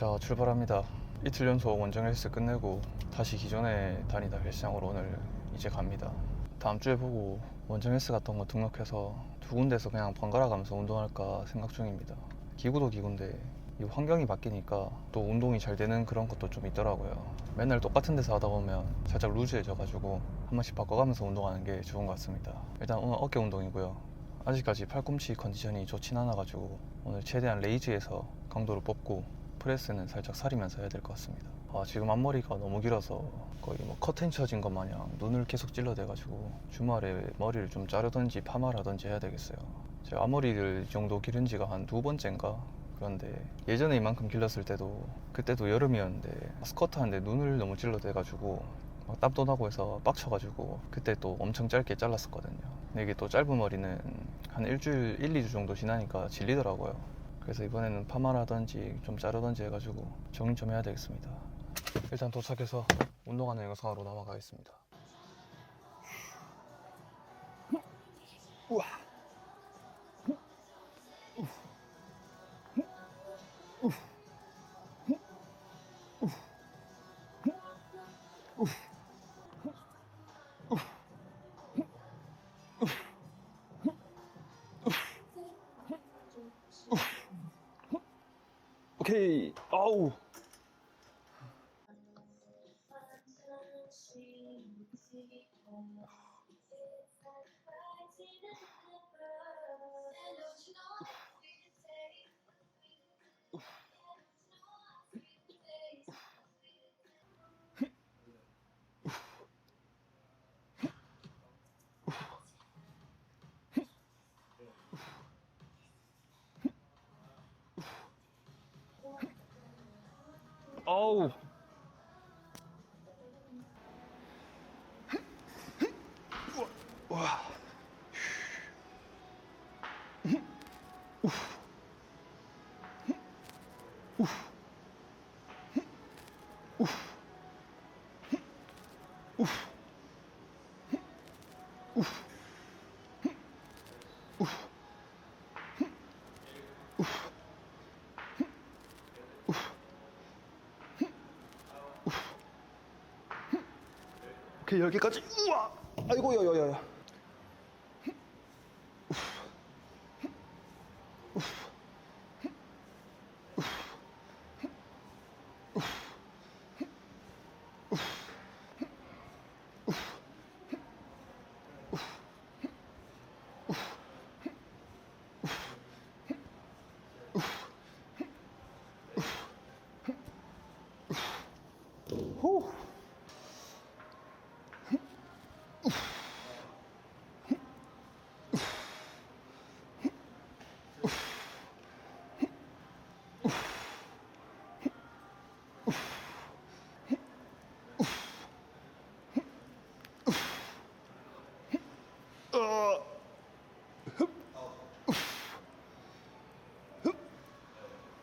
자 출발합니다. 이틀 연속 원정 헬스 끝내고 다시 기존에 다니다 헬스장으로 오늘 이제 갑니다. 다음 주에 보고 원정 헬스 갔던 거 등록해서 두 군데서 그냥 번갈아 가면서 운동할까 생각 중입니다. 기구도 기구인데 이 환경이 바뀌니까 또 운동이 잘 되는 그런 것도 좀 있더라고요. 맨날 똑같은 데서 하다 보면 살짝 루즈해져 가지고 한 번씩 바꿔가면서 운동하는 게 좋은 것 같습니다. 일단 오늘 어깨 운동이고요. 아직까지 팔꿈치 컨디션이 좋진 않아 가지고 오늘 최대한 레이즈에서 강도를 뽑고 프레스는 살짝 살이면서 해야 될 것 같습니다. 아 지금 앞머리가 너무 길어서 거의 뭐 커튼 쳐진 것 마냥 눈을 계속 찔러대 가지고 주말에 머리를 좀 자르든지 파마라든지 해야 되겠어요. 제가 앞머리를 이 정도 기른 지가 한 두 번째인가? 그런데 예전에 이만큼 길렀을 때도 그때도 여름이었는데 스커트 하는데 눈을 너무 찔러대 가지고 막 땀도 나고 해서 빡쳐가지고 그때 또 엄청 짧게 잘랐었거든요. 근데 이게 또 짧은 머리는 한 일주일 1, 2주 정도 지나니까 질리더라고요 그래서 이번에는 파마라든지 좀 자르든지 해가지고 정리 좀 해야 되겠습니다. 일단 도착해서 운동하는 영상으로 넘어가겠습니다 오케이. 아우 아우. 와. 오케 이 여기까지 우와! 아이고 야야야야 후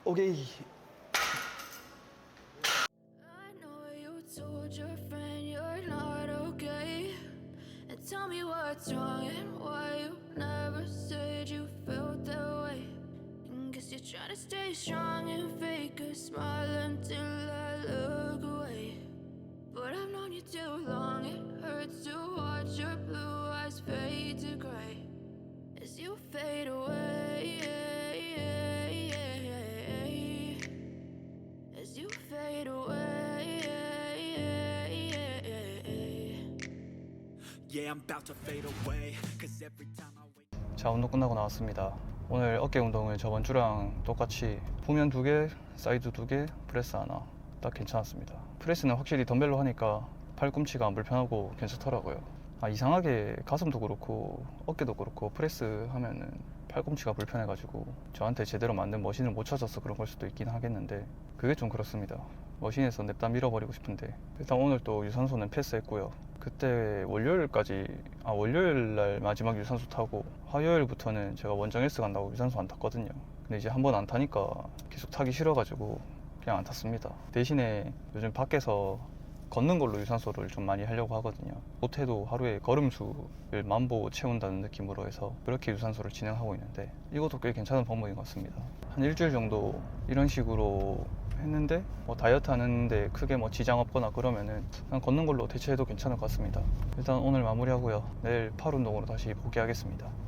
오케이 I know you told your friend you're not okay. And tell me what's wrong and why you never said you felt that way. And guess you're trying to stay strong and fake a smile until I look away. But I've known you too long, it hurts to watch your blue eyes fade 자 운동 끝나고 나왔습니다. 오늘 어깨 운동을 저번 주랑 똑같이 후면 두개 사이드 두개 프레스 하나. 딱 괜찮았습니다. 프레스는 확실히 덤벨로 하니까 팔꿈치가 안 불편하고 괜찮더라고요. 아 이상하게 가슴도 그렇고 어깨도 그렇고 프레스 하면은 팔꿈치가 불편해가지고 저한테 제대로 만든 머신을 못 찾아서 그런 걸 수도 있긴 하겠는데 그게 좀 그렇습니다 머신에서 냅다 밀어버리고 싶은데 일단 오늘 또 유산소는 패스했고요 그때 월요일까지 아 월요일 날 마지막 유산소 타고 화요일부터는 제가 원정 헬스 간다고 유산소 안 탔거든요 근데 이제 한 번 안 타니까 계속 타기 싫어가지고 그냥 안 탔습니다 대신에 요즘 밖에서 걷는 걸로 유산소를 좀 많이 하려고 하거든요. 못해도 하루에 걸음수를 만보 채운다는 느낌으로 해서 그렇게 유산소를 진행하고 있는데 이것도 꽤 괜찮은 방법인 것 같습니다. 한 일주일 정도 이런 식으로 했는데 뭐 다이어트 하는데 크게 뭐 지장 없거나 그러면은 그냥 걷는 걸로 대체해도 괜찮을 것 같습니다. 일단 오늘 마무리하고요. 내일 팔 운동으로 다시 복귀하겠습니다.